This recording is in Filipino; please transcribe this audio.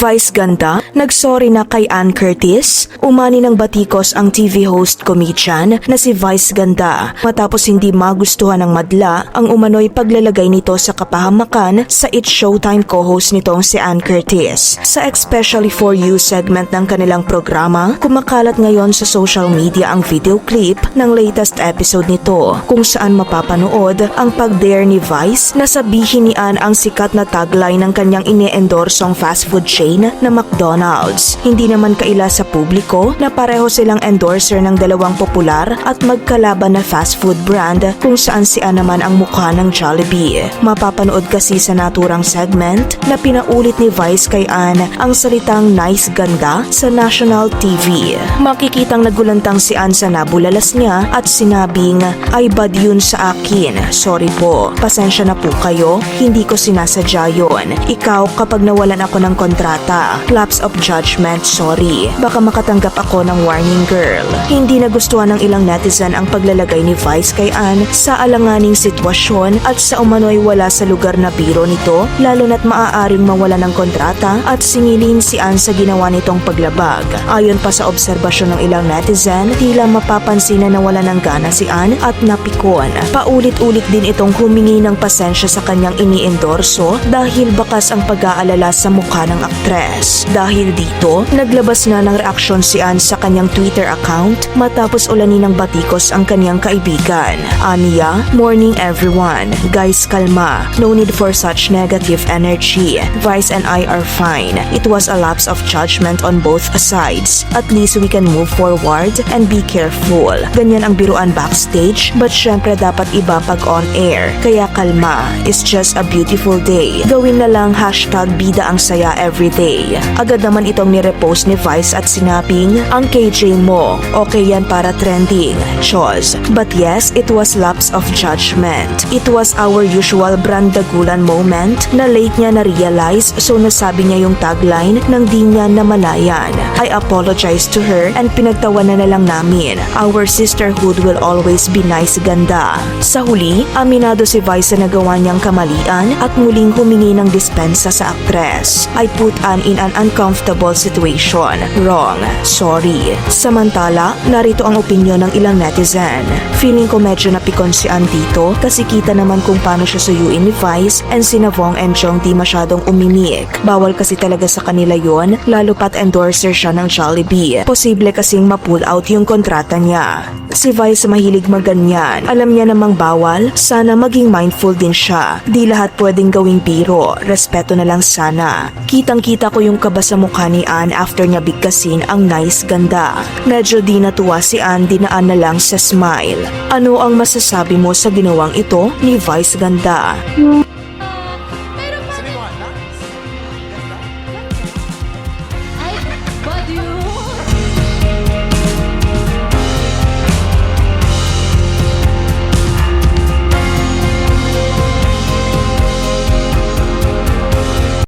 Vice Ganda, nagsorry na kay Ann Curtis. Umani ng batikos ang TV host comedian na si Vice Ganda matapos hindi magustuhan ng madla ang umano'y paglalagay nito sa kapahamakan sa It's Showtime co-host nitong si Ann Curtis. Sa Especially For You segment ng kanilang programa, kumakalat ngayon sa social media ang video clip ng latest episode nito kung saan mapapanood ang pag-dare ni Vice na sabihin ni Ann ang sikat na tagline ng kanyang ine-endorsong fast food chain na McDonald's. Hindi naman kaila sa publiko na pareho silang endorser ng dalawang popular at magkalaban na fast food brand kung saan si naman ang mukha ng Jollibee. Mapapanood kasi sa naturang segment na pinaulit ni Vice kay Ann ang salitang nice ganda sa national TV. Makikitang nagulantang si Ann sa nabulalas niya at sinabing ay bad yun sa akin. Sorry po. Pasensya na po kayo. Hindi ko sinasadya yun. Ikaw kapag nawalan ako ng kontrata. Lapse of judgment, sorry. Baka makatanggap ako ng warning girl. Hindi nagustuhan ng ilang netizen ang paglalagay ni Vice kay Ann sa alanganing sitwasyon at sa umano'y wala sa lugar na biro nito lalo na't maaaring mawala ng kontrata at singilin si Ann sa ginawa nitong paglabag. Ayon pa sa obserbasyon ng ilang netizen, tila mapapansin na nawala ng gana si Ann at napikon. Paulit-ulit din itong humingi ng pasensya sa kanyang iniendorso dahil bakas ang pag-aalala sa mukha ng aktres. Dahil dito, naglabas na ng reaksyon si Ann sa kanyang Twitter account matapos ulanin ng batikos ang kanyang kaibigan. Aniya, morning everyone. Guys, kalma. No need for such negative energy. Vice and I are fine. It was a lapse of judgment on both sides. At least we can move forward and be careful. Ganyan ang biruan backstage, but syempre dapat iba pag on air. Kaya kalma. It's just a beautiful day. Gawin na lang hashtag bida ang saya everyday. Agad naman itong nirepost ni Vice at sinabing, ang KJ mo, okay yan para trending. Chos. But yes, it was lapse of judgment. It was our usual brandagulan moment na late niya na-realize so nasabi niya yung tagline nang di niya namalayan. I apologize to her and pinagtawanan na lang namin. Our sisterhood will always be nice ganda. Sa huli, aminado si Vice na nagawa niyang kamalian at muling humingi ng dispensa sa aktres. I put Ann in an uncomfortable situation. Wrong. Sorry. Samantala, narito ang opinion ng ilang netizen. Feeling ko medyo napikon si Ann dito kasi kita naman kung paano siya suyuin ni Vice and si Navong and Jong di masyadong umimik. Bawal kasi talaga sa kanila yon lalo pat endorser siya ng Jollibee. Posible kasing ma-pull out yung kontrata niya. Si Vice mahilig maganyan. Alam niya namang bawal, sana maging mindful din siya. Di lahat pwedeng gawing biro, respeto na lang sana. Kitang-kita ko yung kaba sa mukha ni Ann after niya bigkasin ang nice ganda. Medyo di natuwa si Ann, dinaan na lang sa smile. Ano ang masasabi mo sa ginawang ito ni Vice Ganda?